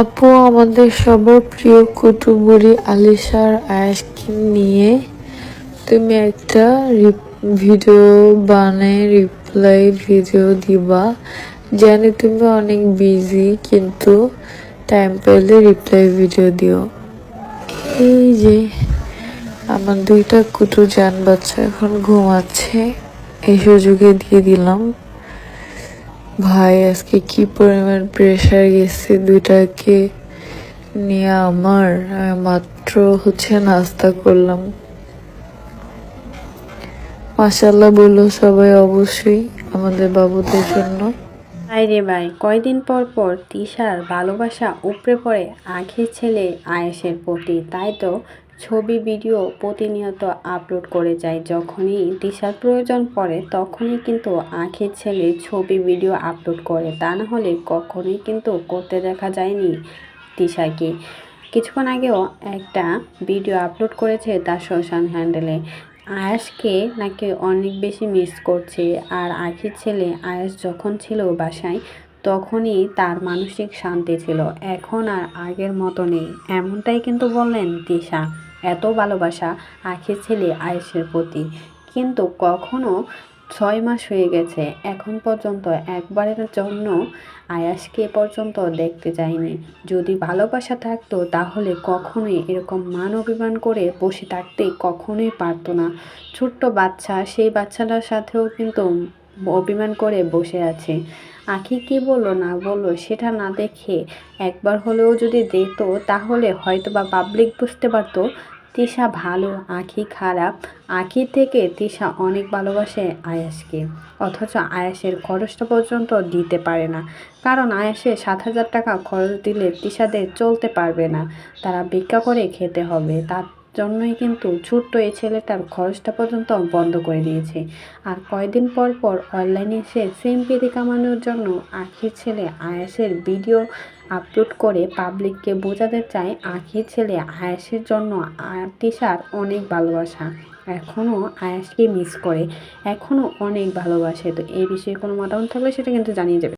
আপু, আমাদের সবার প্রিয় কুতুবুরি আলিশার আয়াসকে নিয়ে তুমি একটা ভিডিও বানায় রিপ্লাই ভিডিও দিবা। জানি তুমি অনেক বিজি কিন্তু টাইম পেলে রিপ্লাই ভিডিও দিও। এই যে, আমার দুইটা কুটু যান বাচ্চা এখন ঘুমাচ্ছে। এই সুযোগে দিয়ে দিলাম। ভাই, আজকে কি পরিমাণ প্রেশার গেছে দুইটাকে নিয়ে আমার? মাত্র হচ্ছে নাস্তা করলাম। মাসাল্লাহ বলল সবাই অবশ্যই আমাদের বাবুদের জন্য। আরে ভাই, কয়দিন পর পর তিশার ভালোবাসা উপড়ে পড়ে আখির ছেলে আয়েশের প্রতি। তাই তো ছবি, ভিডিও প্রতিনিয়ত আপলোড করে যায় যখনই তিশার প্রয়োজন পড়ে, তখনই কিন্তু আখির ছেলে ছবি, ভিডিও আপলোড করে। তা না হলে কখনোই কিন্তু করতে দেখা যায়নি তিশাকে। কিছুক্ষণ আগেও একটা ভিডিও আপলোড করেছে তার সোশ্যাল হ্যান্ডেলে। আয়াসকে নাকি অনেক বেশি মিস করছে। আর আখির ছেলে আয়াস যখন ছিল বাসায়, তখনই তার মানসিক শান্তি ছিল। এখন আর আগের মতো নেই। এমনটাই কিন্তু বললেন তিশা। এত ভালোবাসা আখির ছেলে আয়েসের প্রতি। কিন্তু কখনো ছয় মাস হয়ে গেছে। এখন পর্যন্ত একবারের জন্য আয়াসকে পর্যন্ত দেখতে যায়নি। যদি ভালোবাসা থাকতো তাহলে কখনোই এরকম মান অভিমান করে বসে থাকতে কখনোই পারতো না। ছোট্ট বাচ্চা, সেই বাচ্চাটার সাথেও কিন্তু অভিমান করে বসে আছে। আখি কি বলল, না বলল, সেটা না দেখে একবার হলেও যদি দেখতো তাহলে হয়তো বা পাবলিক বুঝতে পারতো তিশা ভালো, আঁখি খারাপ। আখি থেকে তিশা অনেক ভালোবাসে আয়াসকে। অথচ আয়াসের খরচটা পর্যন্ত দিতে পারে না। কারণ আয়াসে সাত হাজার টাকা খরচ দিলে তিশাদের চলতে পারবে না। তারা ভিক্ষা করে খেতে হবে। তার জন্যই কিন্তু ছোট্ট এই ছেলেটার খরচটা পর্যন্ত বন্ধ করে দিয়েছে। আর কয়দিন পর পর অনলাইনে এসে সিম্পিতি কামানোর জন্য আখির ছেলে আয়াসের ভিডিও আপলোড করে পাবলিককে বোঝাতে চায় আখির ছেলে আয়াসের জন্য তিশার অনেক ভালোবাসা। এখনও আয়াসকে মিস করে। এখনও অনেক ভালোবাসে। তো এই বিষয়ে কোনো মতামত থাকলে সেটা কিন্তু জানিয়ে যাবে।